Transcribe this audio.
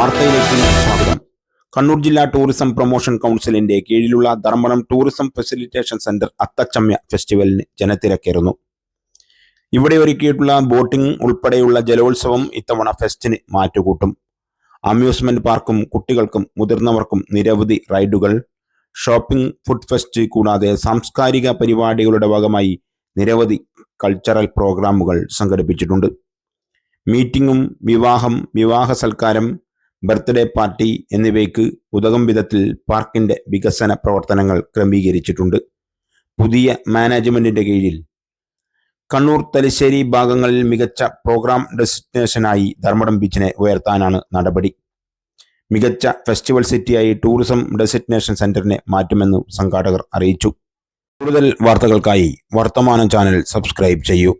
വാർത്തയിലേക്ക് സ്വാഗതം. കണ്ണൂർ ജില്ലാ ടൂറിസം പ്രൊമോഷൻ കൗൺസിലിന്റെ കീഴിലുള്ള Dharmadam tourism facilitation centre Athachamayam ഫെസ്റ്റിവലിന് ജനത്തിരക്കേറുന്നു. ഇവിടെ ഒരുക്കിയിട്ടുള്ള ബോട്ടിംഗ് ഉൾപ്പെടെയുള്ള ജലോത്സവം ഇത്തവണ ഫെസ്റ്റിന് മാറ്റുകൂട്ടും. അമ്യൂസ്മെന്റ് പാർക്കും കുട്ടികൾക്കും മുതിർന്നവർക്കും നിരവധി റൈഡുകൾ ഷോപ്പിംഗ് ഫുഡ് ഫെസ്റ്റ് കൂടാതെ സാംസ്കാരിക പരിപാടികളുടെ ഭാഗമായി നിരവധി കൾച്ചറൽ പ്രോഗ്രാമുകൾ സംഘടിപ്പിച്ചിട്ടുണ്ട്. മീറ്റിംഗും വിവാഹം വിവാഹ സൽക്കാരം ബർത്ത്ഡേ പാർട്ടി എന്നിവയ്ക്ക് ഉതകും വിധത്തിൽ പാർക്കിന്റെ വികസന പ്രവർത്തനങ്ങൾ ക്രമീകരിച്ചിട്ടുണ്ട്. പുതിയ മാനേജ്മെന്റിന്റെ കീഴിൽ കണ്ണൂർ തലശ്ശേരി ഭാഗങ്ങളിൽ മികച്ച പ്രോഗ്രാം ഡെസ്റ്റിനേഷനായി ധർമ്മടം ബീച്ചിനെ ഉയർത്താനാണ് നടപടി. മികച്ച ഫെസ്റ്റിവൽ സിറ്റിയായി ടൂറിസം ഡെസിഗ്നേഷൻ സെന്ററിനെ മാറ്റുമെന്നും സംഘാടകർ അറിയിച്ചു. കൂടുതൽ വാർത്തകൾക്കായി വർത്തമാനം ചാനൽ സബ്സ്ക്രൈബ് ചെയ്യൂ.